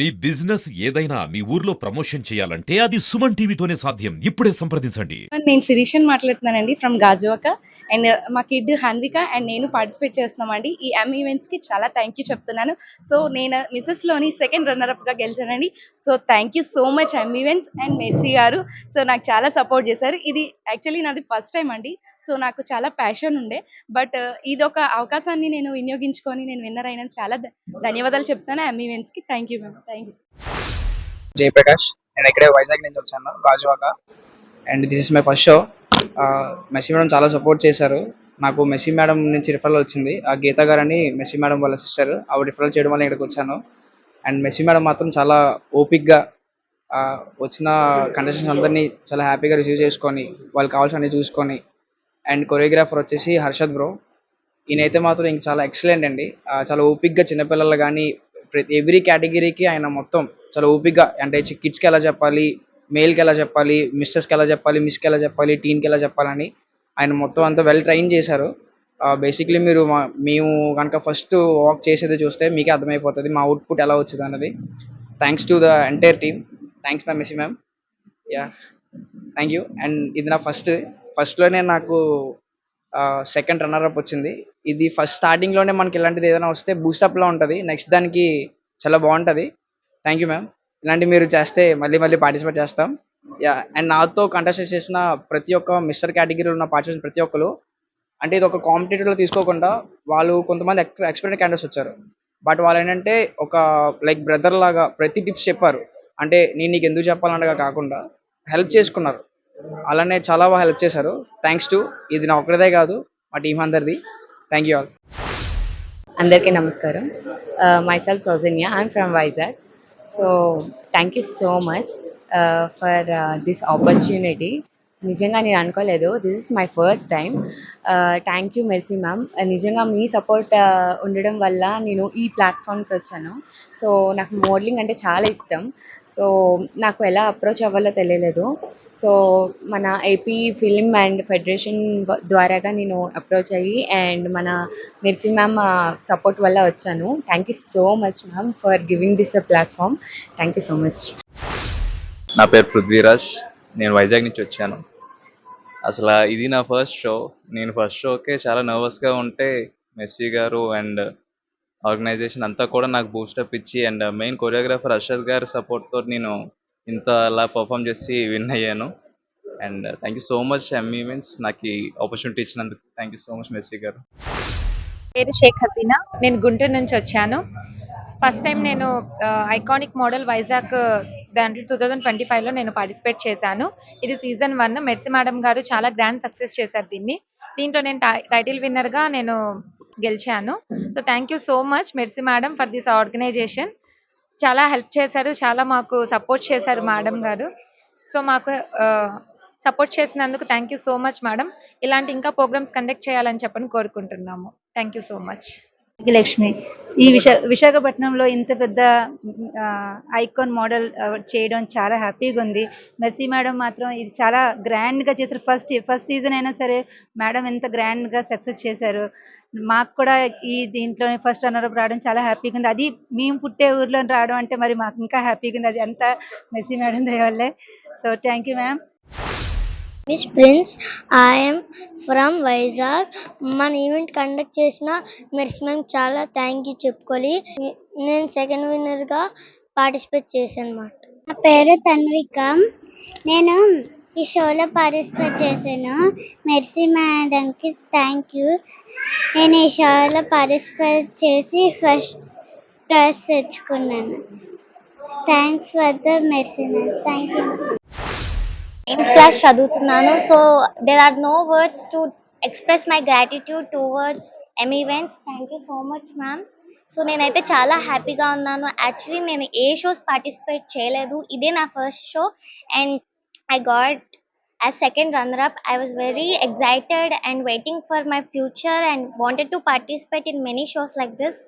మీ business ఏదైనా మీ ఊర్లో ప్రమోషన్ చేయాలంటే అది సుమన్ టీవీతోనే సాధ్యం. ఇప్పుడే సంప్రదించండి. నేను శిరీషన్ మాట్లాడుతున్నానండి ఫ్రమ్ గాజువాక. అండ్ మా కిడ్ హన్విక అండ్ నేను పార్టిసిపేట్ చేస్తున్నామండి. ఈ ఎమ్ ఈవెంట్స్కి చాలా థ్యాంక్ యూ చెప్తున్నాను. సో నేను మిసెస్లోని సెకండ్ రన్నర్ అప్గా గెలిచానండి. So thank you so much M events and Mercy garu. So నాకు చాలా సపోర్ట్ చేశారు. ఇది యాక్చువల్లీ నాది ఫస్ట్ టైం అండి. సో నాకు చాలా ప్యాషన్ ఉండే. బట్ ఇది ఒక అవకాశాన్ని నేను వినియోగించుకొని నేను విన్నర్ అయిన చాలా ధన్యవాదాలు చెప్తాను M ఈవెంట్స్కి. Thank you ma'am thank you Jayaprakash నేను ఇక్కడే వైజాగ్ నుంచి వచ్చాను. Gajuwaka. And this is my first show Mercy madam చాలా సపోర్ట్ చేశారు. నాకు మెస్సీ మేడం నుంచి రిఫరల్ వచ్చింది. ఆ గీత గారని మెస్సీ మేడం వాళ్ళ సిస్టర్ ఆవిడ రిఫరల్ చేయడం వల్ల ఇక్కడికి వచ్చాను. అండ్ మెస్సీ మేడం మాత్రం చాలా ఓపిక్గా వచ్చిన కండిషన్స్ అందరినీ చాలా హ్యాపీగా రిసీవ్ చేసుకొని వాళ్ళకి కావాల్సినవి చూసుకొని. అండ్ కొరియోగ్రాఫర్ వచ్చేసి హర్షద్ బ్రో ఈయనైతే మాత్రం ఇంక చాలా ఎక్సలెంట్ అండి. చాలా ఓపిక్గా చిన్నపిల్లలు కానీ ప్రతి ఎవ్రీ కేటగిరీకి ఆయన మొత్తం చాలా ఓపిక్గా అంటే కిడ్స్కి ఎలా చెప్పాలి మేల్కి ఎలా చెప్పాలి మిస్టర్స్కి ఎలా చెప్పాలి మిస్కి ఎలా చెప్పాలి టీన్కి ఎలా చెప్పాలని ఆయన మొత్తం అంతా వెల్ ట్రైన్ చేశారు. బేసిక్లీ మీరు మా- మేము కనుక ఫస్ట్ వాక్ చేసేది చూస్తే మీకే అర్థమైపోతుంది మా అవుట్పుట్ ఎలా వచ్చింది అన్నది. Thanks to the entire team thanks ma'am Mercy ma'am. Yeah thank you and ఇది నా ఫస్ట్ ఫస్ట్లోనే నాకు సెకండ్ రన్నర్ అప్ వచ్చింది. ఇది ఫస్ట్ స్టార్టింగ్లోనే మనకి ఇలాంటిది ఏదైనా వస్తే బూస్టప్లో ఉంటుంది. నెక్స్ట్ దానికి చాలా బాగుంటుంది. థ్యాంక్ యూ మ్యామ్ ఇలాంటివి మీరు చేస్తే మళ్ళీ మళ్ళీ పార్టిసిపేట్ చేస్తాం. యా అండ్ నాతో కంటెస్ట్ చేసిన ప్రతి ఒక్క మిస్టర్ కేటగిరీలో ఉన్న పార్టిసిపెంట్ ప్రతి ఒక్కరు అంటే ఇది ఒక కాంపిటేటివ్లో తీసుకోకుండా వాళ్ళు కొంతమంది ఎక్స్పీరియన్స్ క్యాండిడేట్స్ వచ్చారు. బట్ వాళ్ళు ఏంటంటే ఒక లైక్ బ్రదర్ లాగా ప్రతి టిప్స్ చెప్పారు. అంటే నేను నీకు ఎందుకు చెప్పాలన్నగా కాకుండా హెల్ప్ చేసుకున్నారు. అలానే చాలా బాగా హెల్ప్ చేశారు. థ్యాంక్స్ టు ఇది నా ఒక్కరిదే కాదు మా టీం అందరిది. థ్యాంక్ యూ ఆల్ అందరికీ నమస్కారం. Uh, myself Soujanya I'm from Vizag So, thank you so much uh, for uh, this opportunity. నిజంగా నేను అనుకోలేదు. This is my first time thank you Mercy ma'am నిజంగా మీ సపోర్ట్ uh, ఉండడం వల్ల నేను ఈ ప్లాట్ఫామ్కి వచ్చాను. సో నాకు మోడలింగ్ అంటే చాలా ఇష్టం. సో నాకు ఎలా అప్రోచ్ అవ్వాలో తెలియలేదు. సో మన ఏపీ ఫిల్మ్ అండ్ ఫెడరేషన్ ద్వారాగా నేను అప్రోచ్ అయ్యి అండ్ మన మెర్సీ మ్యామ్ సపోర్ట్ వల్ల వచ్చాను. Thank you so much ma'am for giving this a platform thank you so much నా పేరు పృథ్వీరాజ్. నేను వైజాగ్ నుంచి వచ్చాను. అసలు ఇది నా ఫస్ట్ షో నేను ఫస్ట్ షోకే చాలా నర్వస్గా ఉంటే మెస్సీ గారు అండ్ ఆర్గనైజేషన్ అంతా కూడా నాకు బూస్టప్ ఇచ్చి అండ్ మెయిన్ కొరియోగ్రాఫర్ అర్షద్ గారి సపోర్ట్తో నేను ఇంత అలా పర్ఫామ్ చేసి విన్ అయ్యాను. And thank you so much ME means నాకు ఈ ఆపర్చునిటీ ఇచ్చినందుకు thank you so much Mercy గారు. పేరు షేక్ హసీనా. నేను గుంటూరు నుంచి వచ్చాను. ఫస్ట్ టైం నేను uh, ఐకానిక్ మోడల్ వైజాగ్ దాంట్లో టూ థౌజండ్ ట్వంటీ ఫైవ్లో నేను పార్టిసిపేట్ చేశాను. ఇది సీజన్ వన్ మెర్సీ మేడం గారు చాలా గ్రాండ్ సక్సెస్ చేశారు దీన్ని. దీంట్లో నేను టై- టైటిల్ విన్నర్గా నేను గెలిచాను. So thank you so much Mercy madam for this organization చాలా హెల్ప్ చేశారు. చాలా మాకు సపోర్ట్ చేశారు మేడం గారు. సో మాకు సపోర్ట్ చేసినందుకు thank you so much madam. ఇలాంటి ఇంకా ప్రోగ్రామ్స్ కండక్ట్ చేయాలని చెప్పని కోరుకుంటున్నాము. Thank you so much Lakshmi ఈ విశా విశాఖపట్నంలో ఇంత పెద్ద ఐకాన్ మోడల్ చేయడం చాలా హ్యాపీగా ఉంది. మెస్సీ మేడం మాత్రం ఇది చాలా గ్రాండ్గా చేశారు. ఫస్ట్ ఫస్ట్ సీజన్ అయినా సరే మేడం ఎంత గ్రాండ్గా సక్సెస్ చేశారు. మాకు కూడా ఈ దీంట్లో ఫస్ట్ రన్నర్ రావడం చాలా హ్యాపీగా ఉంది. అది మేము పుట్టే ఊర్లో రావడం అంటే మరి మాకు ఇంకా హ్యాపీగా ఉంది. అది అంతా Mercy madam దయవల్లే so thank you ma'am miss Prince I'm from Vizag. మన ఈవెంట్ కండక్ట్ చేసిన మెర్స్ మ్యామ్ చాలా థ్యాంక్ యూ చెప్పుకోవాలి నేను సెకండ్ విన్నర్గా పార్టిసిపేట్ చేశాను అనమాట నా పేరు తన్విక. నేను ఈ షోలో పార్టిసిపేట్ చేశాను. మెర్సీ మేడంకి థ్యాంక్ యూ నేను ఈ షోలో పార్టిసిపేట్ చేసి ఫస్ట్ ప్రైజ్ తెచ్చుకున్నాను. Thanks for the Mercy ma'am thank you ninth class చదువుతున్నాను so there are no words to express my gratitude towards M events thank you so much ma'am so నేనైతే చాలా హ్యాపీగా ఉన్నాను. యాక్చువల్లీ నేను ఏ shows participate చేయలేదు. ఇదే నా first show and I got as second runner up I was very excited and waiting for my future and wanted to participate in many shows like this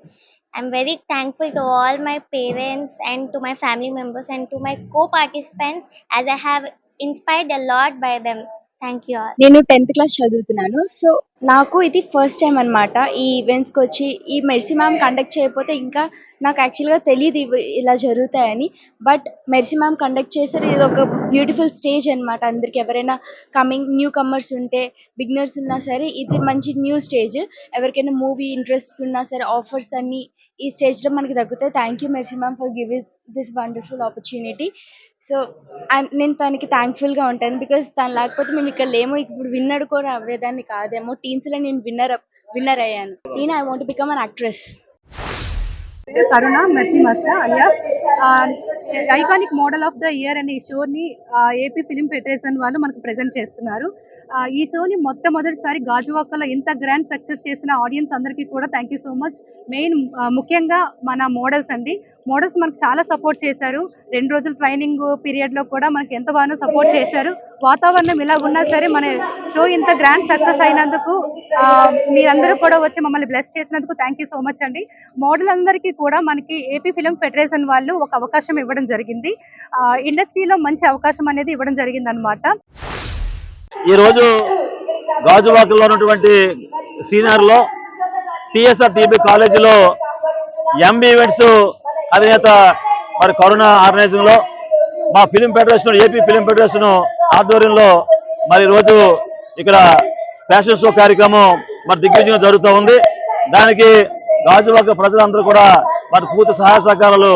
I'm very thankful to all my parents and to my family members and to my co-participants as I have inspired inspired a lot by them thank you నేను tenth class చదువుతున్నాను. So నాకు ఇది first time అన్నమాట. ఈ ఈవెంట్స్కి వచ్చి ఈ Mercy ma'am conduct చేయకపోతే ఇంకా నాకు యాక్చువల్గా తెలియదు ఇవి ఇలా జరుగుతాయని. బట్ మెర్సీ మ్యామ్ కండక్ట్ చేశారు. ఇది ఒక బ్యూటిఫుల్ స్టేజ్ అన్నమాట. అందరికి ఎవరైనా కమింగ్ న్యూ కమర్స్ ఉంటే బిగినర్స్ ఉన్నా సరే ఇది మంచి న్యూ స్టేజ్ ఎవరికైనా మూవీ ఇంట్రెస్ట్ ఉన్నా సరే ఆఫర్స్ అన్నీ ఈ స్టేజ్లో మనకి దక్కుతాయి. Thank you Mercy ma'am for give this wonderful opportunity so నేను తనకి థ్యాంక్ఫుల్గా ఉంటాను. బికాస్ తను లేకపోతే మేము ఇక్కడ లేము. ఇప్పుడు విన్నడు కూడా అవ్వేదాన్ని కాదేమో. టీమ్స్లో నేను విన్నర్ విన్నర్ అయ్యాను నేను I want become an actress Karuna Mercy మస్టా alias iconic model of the year అనే ఈ షోని ఏపీ ఫిలిం ఫెడరేషన్ వాళ్ళు మనకు ప్రజెంట్ చేస్తున్నారు. ఈ షోని మొట్టమొదటిసారి గాజువాకలో ఇంత గ్రాండ్ సక్సెస్ చేసిన ఆడియన్స్ అందరికీ కూడా thank you so much main ముఖ్యంగా మన మోడల్స్ అండి. మోడల్స్ మనకు చాలా సపోర్ట్ చేశారు. రెండు రోజుల ట్రైనింగ్ పీరియడ్లో కూడా మనకి ఎంత బాగానో సపోర్ట్ చేశారు. వాతావరణం ఇలా ఉన్నా సరే మన షో ఇంత గ్రాండ్ సక్సెస్ అయినందుకు ఆ, మీరందరూ కూడా వచ్చి మమ్మల్ని బ్లెస్ చేసినందుకు థ్యాంక్ యూ సో మచ్ అండి. మోడల్ అందరికీ కూడా మనకి ఏపీ ఫిలిం ఫెడరేషన్ వాళ్ళు ఒక అవకాశం ఇవ్వడం జరిగింది. ఆ, ఇండస్ట్రీలో మంచి అవకాశం అనేది ఇవ్వడం జరిగింది అనమాట ఈరోజు గాజువాకలో ఉన్నటువంటి సీనియర్లో టిఎస్ఆర్ టీబీ కాలేజీలో ఎంబీ ఈవెంట్స్ అధినేత మరి కరోనా ఆర్గనైజింగ్లో మా film federation AP film federation ఆధ్వర్యంలో మరి రోజు ఇక్కడ ఫ్యాషన్ షో కార్యక్రమం మరి దిగ్విజయంగా జరుగుతూ ఉంది. దానికి గాజువాక ప్రజలందరూ కూడా మరి పూర్తి సహాయ సహకారాలు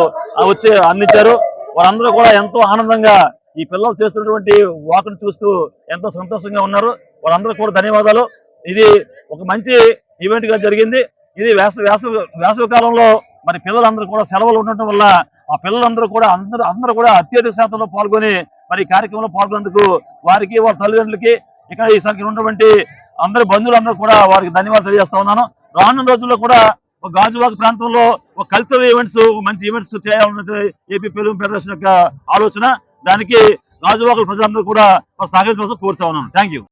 వచ్చి అందించారు. వారందరూ కూడా ఎంతో ఆనందంగా ఈ పిల్లలు చేస్తున్నటువంటి వాకును చూస్తూ ఎంతో సంతోషంగా ఉన్నారు. వారందరూ కూడా ధన్యవాదాలు. ఇది ఒక మంచి ఈవెంట్గా జరిగింది. ఇది వేసవి వేసవి వేసవి కాలంలో మరి పిల్లలందరూ కూడా సెలవులు ఉండటం వల్ల ఆ పిల్లలందరూ కూడా అందరూ అందరూ కూడా అత్యధిక శాతంలో పాల్గొని మరి కార్యక్రమంలో పాల్గొనేందుకు వారికి వారి తల్లిదండ్రులకి ఇక్కడ ఈ సంఖ్యలో ఉన్నటువంటి అందరి బంధువులందరూ కూడా వారికి ధన్యవాదాలు తెలియజేస్తా ఉన్నాను. రానున్న రోజుల్లో కూడా గాజువాక ప్రాంతంలో ఒక కల్చరల్ ఈవెంట్స్ మంచి ఈవెంట్స్ చేయాలన్నది ఏపీ ఫిలిం ఫెడరేషన్ యొక్క ఆలోచన. దానికి గాజువాకల ప్రజలందరూ కూడా సహకరించవలసి కోరుతా ఉన్నాను థ్యాంక్ యూ